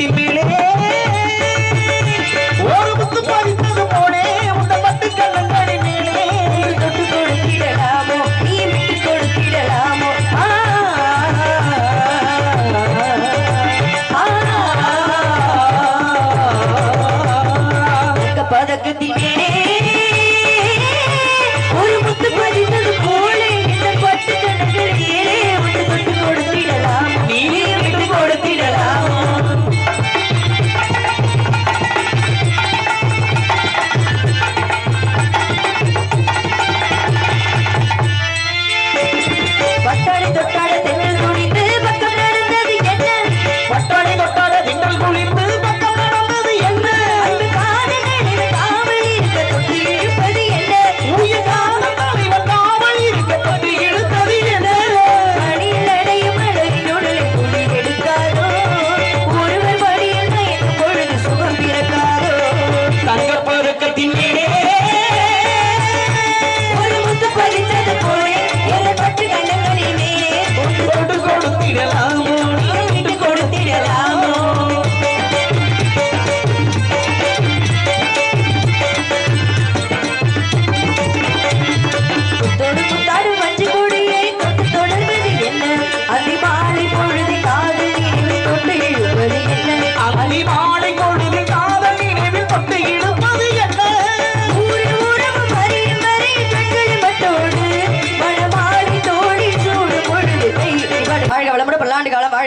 ti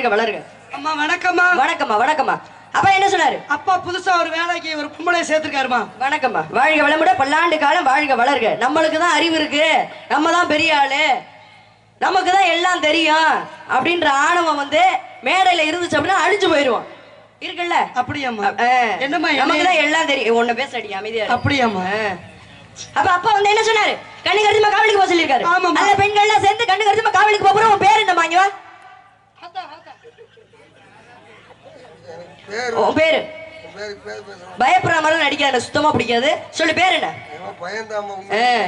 வாழ்க வளருங்க. அம்மா வணக்கம்மா. வணக்கம்மா வணக்கம்மா. அப்பா என்ன சொன்னாரு? அப்பா புதுசா ஒரு வேலைக்கு ஒரு பொம்பளை சேர்த்திருக்காருமா. வணக்கம்மா. வாழ்க வளமுடன் பல்லாண்டு காலம் வாழ்க வளர்க நம்மளுக்கு தான் அறிவு இருக்கு. நம்ம தான் பெரிய ஆளு. நமக்கு தான் எல்லாம் தெரியும் அப்படின்ற ஆணவம் வந்து மேடையில இருந்துச்சு அப்படின்னா அழிஞ்சு போயிடுவோம் இருக்குல்ல? அப்படியாம்மா. என்னம்மா நமக்கு தான் எல்லாம் தெரியும். உன்னை பேசடி அமைதியா. அப்படியாம்மா. அப்ப அப்பா வந்து என்ன சொன்னாரு? கண்ணு கருத்துமா காவலுக்கு போக சொல்லிருக்காரு ஆமாம்மா. அந்த பெண்கள் எல்லாம் சேர்ந்து கண்ணு கருத்துமா காவலுக்கு போறோம் உன் பேர் என்னம்மா இங்க வா பேர் உன் பேரு. பேர் பேர் பேசுறோம். பயப்படுற மாதிரி நடிக்காத எனக்கு சுத்தமா பிடிக்காது. சொல்லு பேர் என்ன?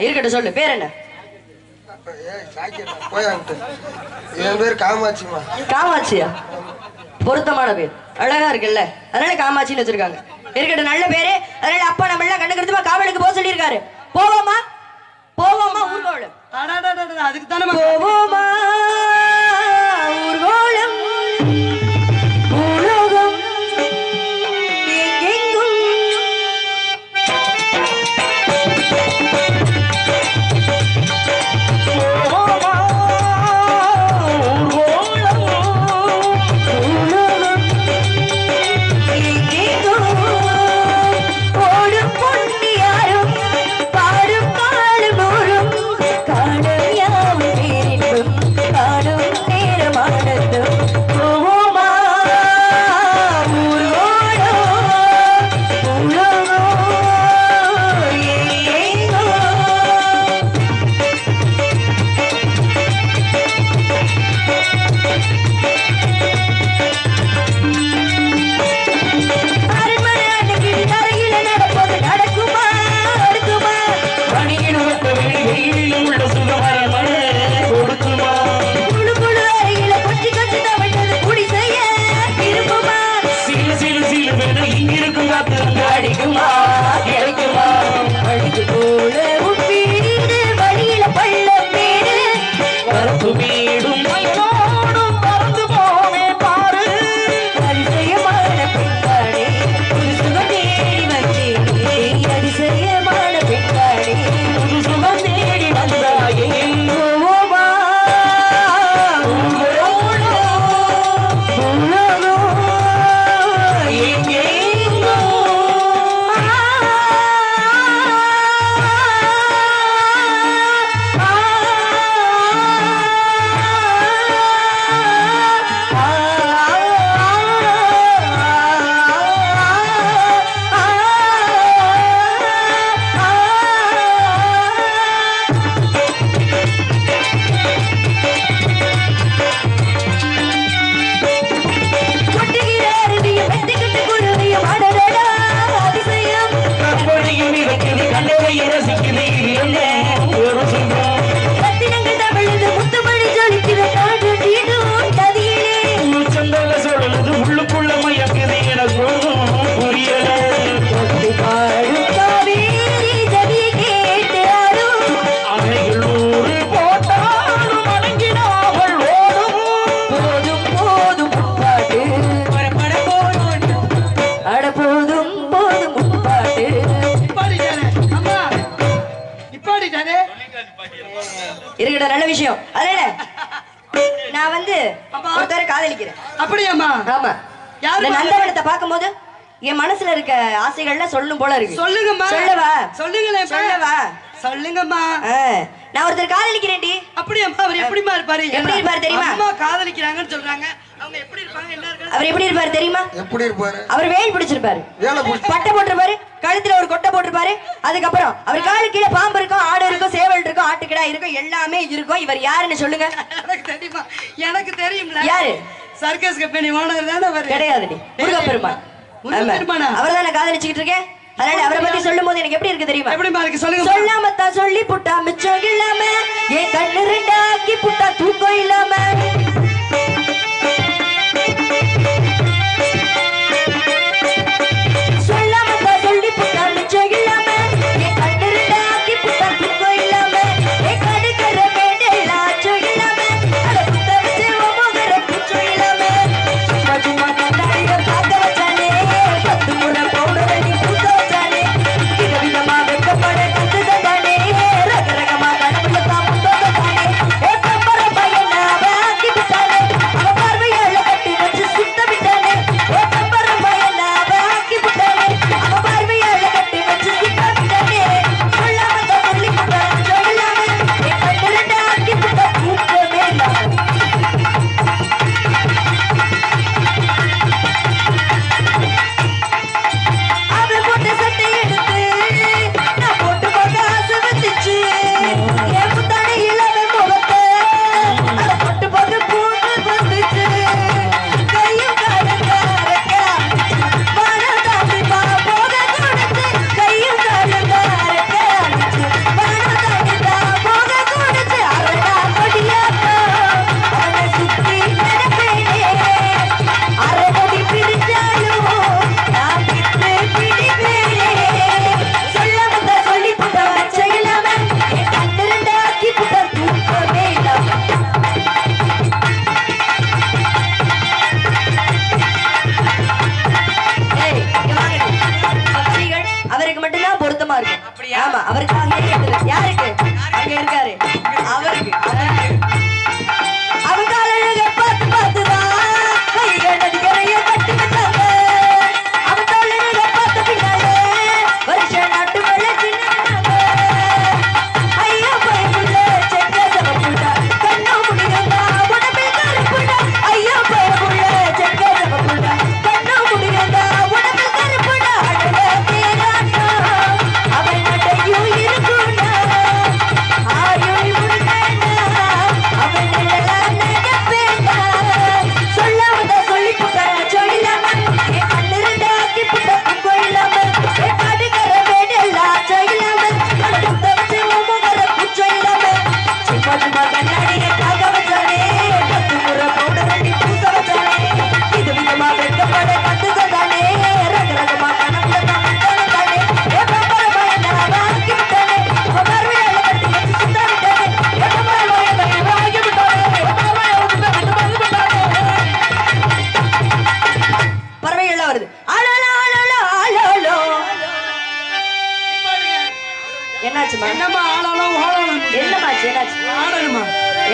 இருக்கட்டும் சொல்லு பேர் என்ன? என் பேர் காமாட்சிமா காமாட்சியா? பொருத்தமான பேர். அழகா இருக்குல்ல. அதனால காமாட்சின்னு வச்சிருக்காங்க. இருக்கட்டும் நல்ல பேரு. அதனால அப்பா நம்ம எல்லாம் கண்ணு கருத்துமா காவலுக்கு போக சொல்லியிருக்காரு. போவோமா? போவோமா அதுக்கு தானே போவோமா விஷயம். அதனால நான் வந்து. ஒருத்தரை காதலிக்கிறேன். அப்படியாம்மா? ஆமா. யாரு? நந்தவனத்தை பார்க்கும்போது என் மனசுல இருக்க ஆசைகள்லாம் சொல்லணும் போல இருக்கு. சொல்லுங்கம்மா. சொல்லவா? சொல்லுங்களேன் சொல்லவா? சொல்லுங்கம்மா. நான் ஒருத்தர் காதலிக்கிறேன்டி. அப்படியாம்மா அவர் எப்படிமா இருப்பாரு? எப்படி இருப்பாரு தெரியுமா? அம்மா காதலிக்கிறாங்கன்னு சொல்றாங்க. அவங்க எப்படி இருப்பாங்க? என்ன இருக்காங்க அவர் எப்படி இருப்பாரு தெரியுமா? எப்படி இருப்பாரு? அவர் வேல் பிடிச்சிருப்பாரு. பட்டை போட்டிருப்பாரு கழுத்துல ஒரு கொட்டை போட்டிருப்பாரு. அதுக்கப்புறம் அவர் காலு கீழே பாம்பு இருக்கும் ஆடு இருக்கும் சேவல் இருக்கும் ஆட்டுக்கிடா இருக்கும் எல்லாமே இருக்கும். இவர் யாருன்னு சொல்லுங்க. எனக்கு தெரியுமா? எனக்கு தெரியும்ல. யாரு? சர்க்கஸ் கம்பெனி ஓனர் தானே அவரு. கிடையாதுடி. முருகப்பெருமான். முருகப்பெருமானா? அவர் தானே காதலிச்சுக்கிட்டு இருக்கேன் அதனால அவரை பத்தி சொல்லும் போது எனக்கு எப்படி இருக்கு தெரியுமா? எப்படிமா இருக்கு? சொல்லுங்க சொல்லாமத்தான் சொல்லி புட்டா மிச்சம் இல்லாம என் கண்ணு ரெண்டாக்கி புட்டா தூக்கம் இல்லாம.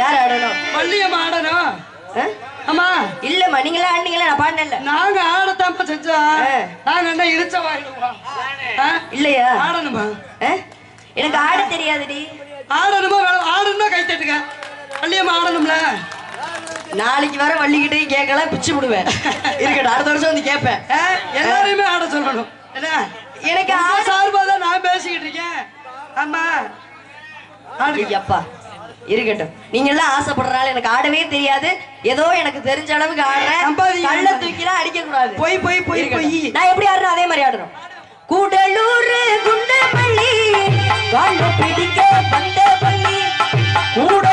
யார் ஆடணும்? பள்ளியம்மா ஆடணும்? அம்மா. இல்லம்மா நீங்களா ஆடுனீங்களா? நான் பாடினேன்ல. நாங்க ஆடத்தாம்மா செஞ்சோம். நாங்க என்ன ஆ? இல்லையா? ஆடணுமா? எனக்கு ஆட தெரியாதுடி. ஆடணுமா? வேணும் ஆடணும்னா கை தட்டுங்க. பள்ளியம்மா ஆடணும்ல. நாளைக்கு வர வள்ளிக்கிட்டையும் கேட்கல பிச்சு விடுவேன். இருக்கட்டும் அடுத்த வருஷம் வந்து கேட்பேன். எல்லாரையுமே ஆட சொல்லணும். என்ன? எனக்கு உங்க ஆசை சார்பா தான் நான் பேசிக்கிட்டு இருக்கேன். ஆமா ஆடுங்க. இருக்கட்டும். நீங்க எல்லாம் ஆசைப்படுறனால எனக்கு ஆடவே தெரியாது. ஏதோ எனக்கு தெரிஞ்ச அளவுக்கு ஆடுறேன். கள்ள தூக்கிலாம் அடிக்க கூடாது பொய் பொய் பொய். பொய். நான் எப்படி ஆடுறேன் அதே மாதிரி ஆடுறோம் கூடலூர் குண்டமல்லி வாழ பிடிக்க வந்த பள்ளி. கூடலூர்